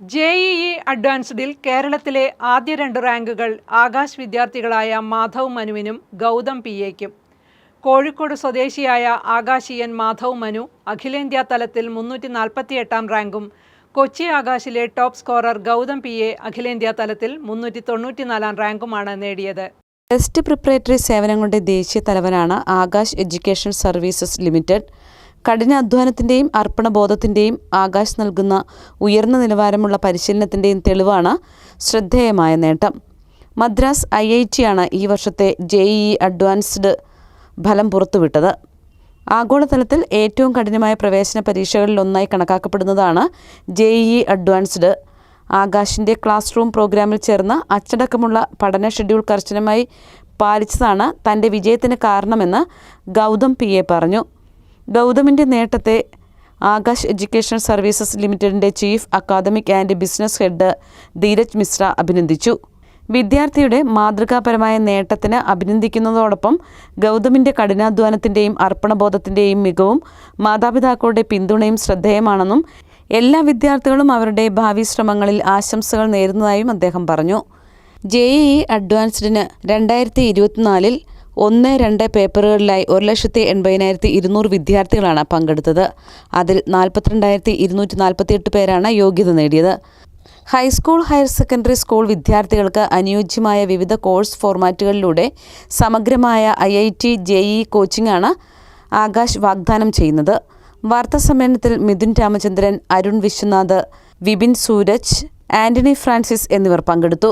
J E E അഡ്വാൻസ്ഡിൽ കേരളത്തിലെ ആദ്യ രണ്ട് റാങ്കുകൾ ആകാശ് വിദ്യാർത്ഥികളായ മാധവ് മനുവിനും ഗൗതം പി എക്കും. കോഴിക്കോട് സ്വദേശിയായ ആകാശിയൻ മാധവ് മനു അഖിലേന്ത്യാ തലത്തിൽ മുന്നൂറ്റി നാൽപ്പത്തിയെട്ടാം റാങ്കും Kochi ആകാശിലെ top scorer Gautham P A അഖിലേന്ത്യാ തലത്തിൽ മുന്നൂറ്റി തൊണ്ണൂറ്റിനാലാം റാങ്കുമാണ് നേടിയത്. ടെസ്റ്റ് പ്രിപ്പറേറ്ററി സേവനങ്ങളുടെ ദേശീയ തലവനാണ് ആകാശ് എഡ്യൂക്കേഷൻ സർവീസസ് ലിമിറ്റഡ്. കഠിനാധ്വാനത്തിന്റെയും അർപ്പണബോധത്തിന്റെയും ആകാശ് നൽകുന്ന ഉയർന്ന നിലവാരമുള്ള പരിശീലനത്തിന്റെയും തെളിവാണ് ശ്രദ്ധേയമായ നേട്ടം. മദ്രാസ് ഐ ഐ ടിയാണ് ഈ വർഷത്തെ ജെ ഇ അഡ്വാൻസ്ഡ് ഫലം പുറത്തുവിട്ടത്. ആഗോളതലത്തിൽ ഏറ്റവും കഠിനമായ പ്രവേശന പരീക്ഷകളിൽ ഒന്നായി കണക്കാക്കപ്പെടുന്നതാണ് ജെ ഇ അഡ്വാൻസ്ഡ്. ആകാശിന്റെ ക്ലാസ് റൂം പ്രോഗ്രാമിൽ ചേർന്ന അച്ചടക്കമുള്ള പഠന ഷെഡ്യൂൾ കർശനമായി പാലിച്ചതാണ് തന്റെ വിജയത്തിന് കാരണമെന്ന് ഗൗതം പി എ പറഞ്ഞു. ഗൗതമിന്റെ നേട്ടത്തെ ആകാശ് എഡ്യൂക്കേഷൻ സർവീസസ് ലിമിറ്റഡിന്റെ chief academic and business head Dheeraj Mishra അഭിനന്ദിച്ചു. വിദ്യാർത്ഥിയുടെ മാതൃകാപരമായ നേട്ടത്തിന് അഭിനന്ദിക്കുന്നതോടൊപ്പം ഗൗതമിന്റെ കഠിനാധ്വാനത്തിന്റെയും അർപ്പണബോധത്തിന്റെയും മികവും മാതാപിതാക്കളുടെ പിന്തുണയും ശ്രദ്ധേയമാണെന്നും എല്ലാ വിദ്യാർത്ഥികളും അവരുടെ ഭാവി ശ്രമങ്ങളിൽ ആശംസകൾ നേരുന്നതായും അദ്ദേഹം പറഞ്ഞു. ജെ ഇ അഡ്വാൻസ്ഡിന് രണ്ടായിരത്തി ഇരുപത്തിനാലിൽ ഒന്ന് രണ്ട് പേപ്പറുകളിലായി ഒരു ലക്ഷത്തി എൺപതിനായിരത്തി ഇരുന്നൂറ് വിദ്യാർത്ഥികളാണ് പങ്കെടുത്തത്. അതിൽ നാൽപ്പത്തിരണ്ടായിരത്തി ഇരുന്നൂറ്റി നാൽപ്പത്തിയെട്ട് പേരാണ് യോഗ്യത നേടിയത്. ഹൈസ്കൂൾ ഹയർ സെക്കൻഡറി സ്കൂൾ വിദ്യാർത്ഥികൾക്ക് അനുയോജ്യമായ വിവിധ കോഴ്സ് ഫോർമാറ്റുകളിലൂടെ സമഗ്രമായ I I T J E കോച്ചിങ്ങാണ് Aakash വാഗ്ദാനം ചെയ്യുന്നത്. വാർത്താ സമ്മേളനത്തിൽ മിഥുൻ രാമചന്ദ്രൻ അരുൺ വിശ്വനാഥ് വിപിൻ സൂരജ് ആന്റണി ഫ്രാൻസിസ് എന്നിവർ പങ്കെടുത്തു.